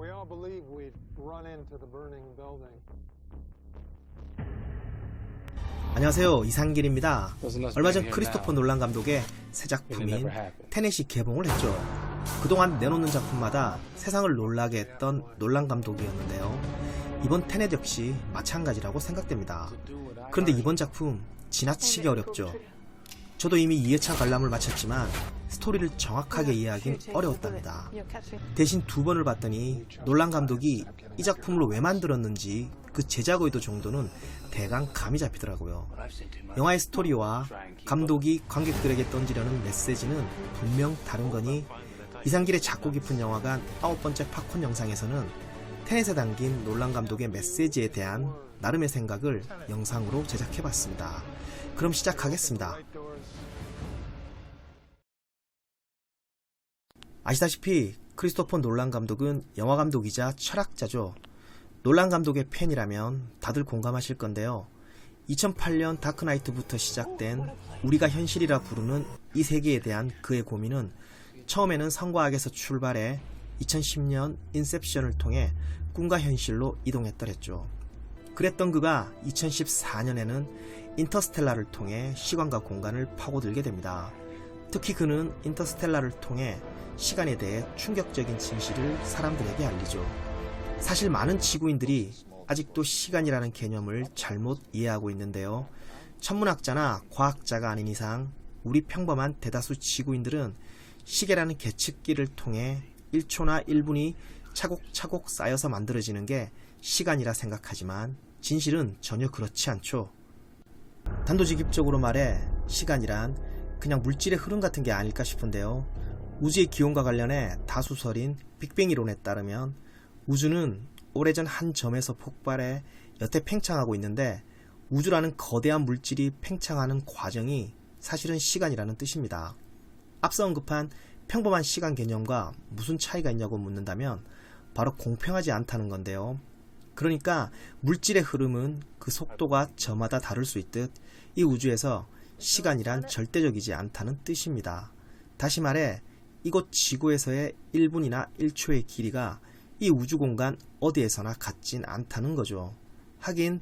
We all believe we'd run into the burning building. 안녕하세요 이상길입니다. 얼마 전 크리스토퍼. 놀란 감독의 새 작품인. 테넷이 개봉을 했죠. 그동안 내놓는 작품마다 세상을 놀라게 했던 놀란 감독이었는데요. 이번 테넷 역시 마찬가지라고 생각됩니다. 그런데 이번 작품 지나치게 어렵죠. 저도 이미 2회차 관람을 마쳤지만 스토리를 정확하게 이해하긴 어려웠답니다. 대신 두 번을 봤더니 놀란 감독이 이 작품을 왜 만들었는지 그 제작 의도 정도는 대강 감이 잡히더라고요. 영화의 스토리와 감독이 관객들에게 던지려는 메시지는 분명 다른 거니 이상길의 작고 깊은 영화관 아홉 번째 팝콘 영상에서는 테넷에 담긴 놀란 감독의 메시지에 대한 나름의 생각을 영상으로 제작해봤습니다. 그럼 시작하겠습니다. 아시다시피 크리스토퍼 놀란 감독은 영화 감독이자 철학자죠. 놀란 감독의 팬이라면 다들 공감하실 건데요. 2008년 다크나이트부터 시작된 우리가 현실이라 부르는 이 세계에 대한 그의 고민은 처음에는 성과학에서 출발해 2010년 인셉션을 통해 꿈과 현실로 이동했더랬죠. 그랬던 그가 2014년에는 인터스텔라를 통해 시간과 공간을 파고들게 됩니다. 특히 그는 인터스텔라를 통해 시간에 대해 충격적인 진실을 사람들에게 알리죠. 사실 많은 지구인들이 아직도 시간이라는 개념을 잘못 이해하고 있는데요. 천문학자나 과학자가 아닌 이상 우리 평범한 대다수 지구인들은 시계라는 계측기를 통해 1초나 1분이 차곡차곡 쌓여서 만들어지는 게 시간이라 생각하지만 진실은 전혀 그렇지 않죠. 단도직입적으로 말해 시간이란 그냥 물질의 흐름 같은 게 아닐까 싶은데요. 우주의 기원과 관련해 다수설인 빅뱅 이론에 따르면 우주는 오래전 한 점에서 폭발해 여태 팽창하고 있는데 우주라는 거대한 물질이 팽창하는 과정이 사실은 시간이라는 뜻입니다. 앞서 언급한 평범한 시간 개념과 무슨 차이가 있냐고 묻는다면 바로 공평하지 않다는 건데요. 그러니까 물질의 흐름은 그 속도가 저마다 다를 수 있듯 이 우주에서 시간이란 절대적이지 않다는 뜻입니다. 다시 말해 이곳 지구에서의 1분이나 1초의 길이가 이 우주 공간 어디에서나 같진 않다는 거죠. 하긴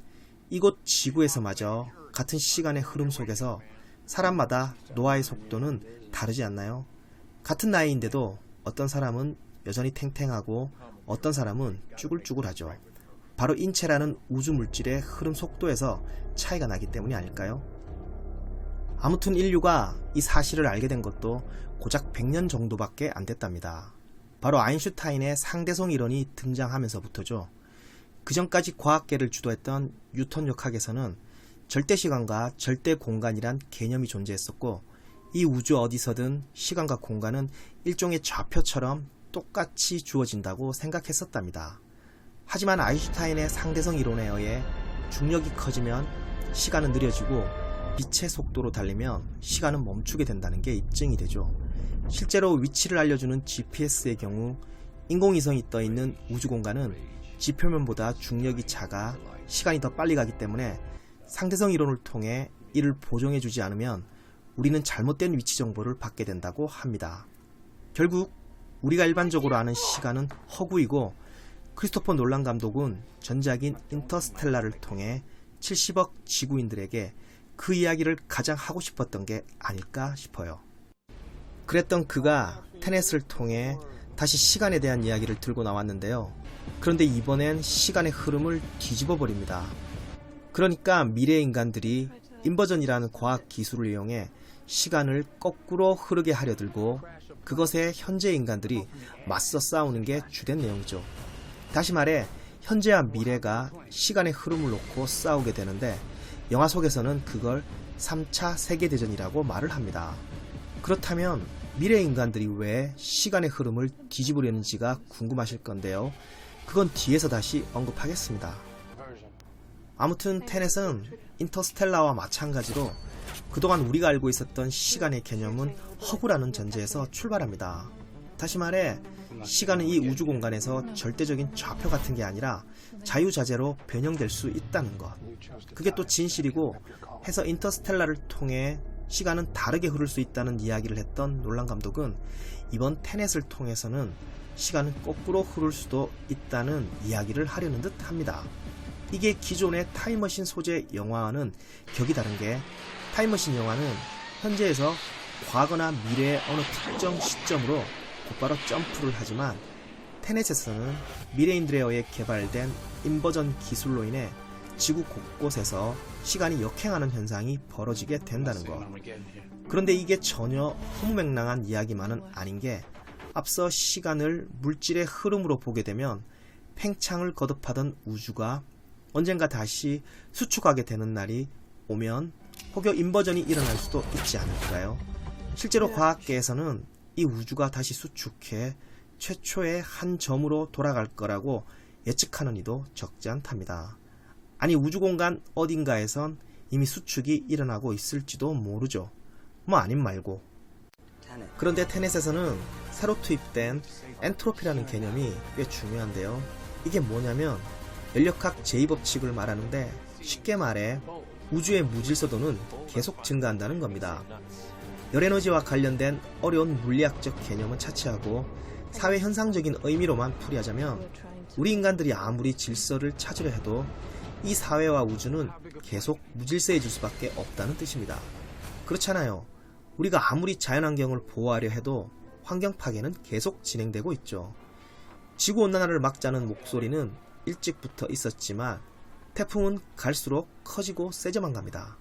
이곳 지구에서마저 같은 시간의 흐름 속에서 사람마다 노화의 속도는 다르지 않나요? 같은 나이인데도 어떤 사람은 여전히 탱탱하고 어떤 사람은 쭈글쭈글하죠. 바로 인체라는 우주 물질의 흐름 속도에서 차이가 나기 때문이 아닐까요? 아무튼 인류가 이 사실을 알게 된 것도 고작 100년 정도밖에 안 됐답니다. 바로 아인슈타인의 상대성 이론이 등장하면서부터죠. 그 전까지 과학계를 주도했던 뉴턴 역학에서는 절대 시간과 절대 공간이란 개념이 존재했었고 이 우주 어디서든 시간과 공간은 일종의 좌표처럼 똑같이 주어진다고 생각했었답니다. 하지만 아인슈타인의 상대성 이론에 의해 중력이 커지면 시간은 느려지고 빛의 속도로 달리면 시간은 멈추게 된다는 게 입증이 되죠. 실제로 위치를 알려주는 GPS의 경우 인공위성이 떠 있는 우주 공간은 지표면보다 중력이 작아 시간이 더 빨리 가기 때문에 상대성 이론을 통해 이를 보정해주지 않으면 우리는 잘못된 위치 정보를 받게 된다고 합니다. 결국 우리가 일반적으로 아는 시간은 허구이고 크리스토퍼 놀란 감독은 전작인 인터스텔라를 통해 70억 지구인들에게 그 이야기를 가장 하고 싶었던 게 아닐까 싶어요. 그랬던 그가 테넷을 통해 다시 시간에 대한 이야기를 들고 나왔는데요. 그런데 이번엔 시간의 흐름을 뒤집어 버립니다. 그러니까 미래 인간들이 인버전이라는 과학 기술을 이용해 시간을 거꾸로 흐르게 하려 들고 그것에 현재 인간들이 맞서 싸우는 게 주된 내용이죠. 다시 말해 현재와 미래가 시간의 흐름을 놓고 싸우게 되는데 영화 속에서는 그걸 3차 세계대전이라고 말을 합니다. 그렇다면 미래 인간들이 왜 시간의 흐름을 뒤집으려는지가 궁금하실 건데요. 그건 뒤에서 다시 언급하겠습니다. 아무튼 테넷은 인터스텔라와 마찬가지로 그동안 우리가 알고 있었던 시간의 개념은 허구라는 전제에서 출발합니다. 다시 말해 시간은 이 우주 공간에서 절대적인 좌표 같은 게 아니라 자유자재로 변형될 수 있다는 것. 그게 또 진실이고 해서 인터스텔라를 통해 시간은 다르게 흐를 수 있다는 이야기를 했던 놀란 감독은 이번 테넷을 통해서는 시간은 거꾸로 흐를 수도 있다는 이야기를 하려는 듯 합니다. 이게 기존의 타임머신 소재 영화와는 격이 다른 게 타임머신 영화는 현재에서 과거나 미래의 어느 특정 시점으로 곧바로 점프를 하지만 테넷에서는 미래인들에 의해 개발된 인버전 기술로 인해 지구 곳곳에서 시간이 역행하는 현상이 벌어지게 된다는 것. 그런데 이게 전혀 허무맹랑한 이야기만은 아닌 게 앞서 시간을 물질의 흐름으로 보게 되면 팽창을 거듭하던 우주가 언젠가 다시 수축하게 되는 날이 오면 혹여 인버전이 일어날 수도 있지 않을까요? 실제로 과학계에서는 이 우주가 다시 수축해 최초의 한 점으로 돌아갈 거라고 예측하는 이도 적지 않답니다. 아니 우주 공간 어딘가에선 이미 수축이 일어나고 있을지도 모르죠. 뭐 아님 말고. 그런데 테넷에서는 새로 투입된 엔트로피라는 개념이 꽤 중요한데요. 이게 뭐냐면 연력학 제2법칙을 말하는데 쉽게 말해 우주의 무질서도는 계속 증가한다는 겁니다. 열에너지와 관련된 어려운 물리학적 개념은 차치하고 사회 현상적인 의미로만 풀이하자면 우리 인간들이 아무리 질서를 찾으려 해도 이 사회와 우주는 계속 무질서해질 수밖에 없다는 뜻입니다. 그렇잖아요. 우리가 아무리 자연환경을 보호하려 해도 환경 파괴는 계속 진행되고 있죠. 지구온난화를 막자는 목소리는 일찍부터 있었지만 태풍은 갈수록 커지고 세져만 갑니다.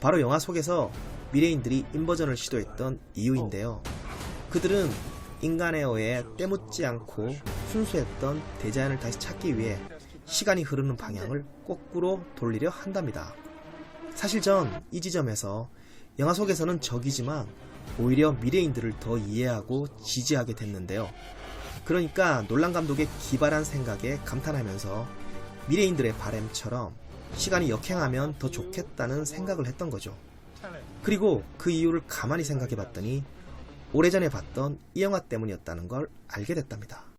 바로 영화 속에서 미래인들이 인버전을 시도했던 이유인데요. 그들은 인간에 의해 때묻지 않고 순수했던 대자연을 다시 찾기 위해 시간이 흐르는 방향을 거꾸로 돌리려 한답니다. 사실 전 이 지점에서 영화 속에서는 적이지만 오히려 미래인들을 더 이해하고 지지하게 됐는데요. 그러니까 놀란 감독의 기발한 생각에 감탄하면서 미래인들의 바램처럼 시간이 역행하면 더 좋겠다는 생각을 했던 거죠. 그리고 그 이유를 가만히 생각해 봤더니 오래전에 봤던 이 영화 때문이었다는 걸 알게 됐답니다.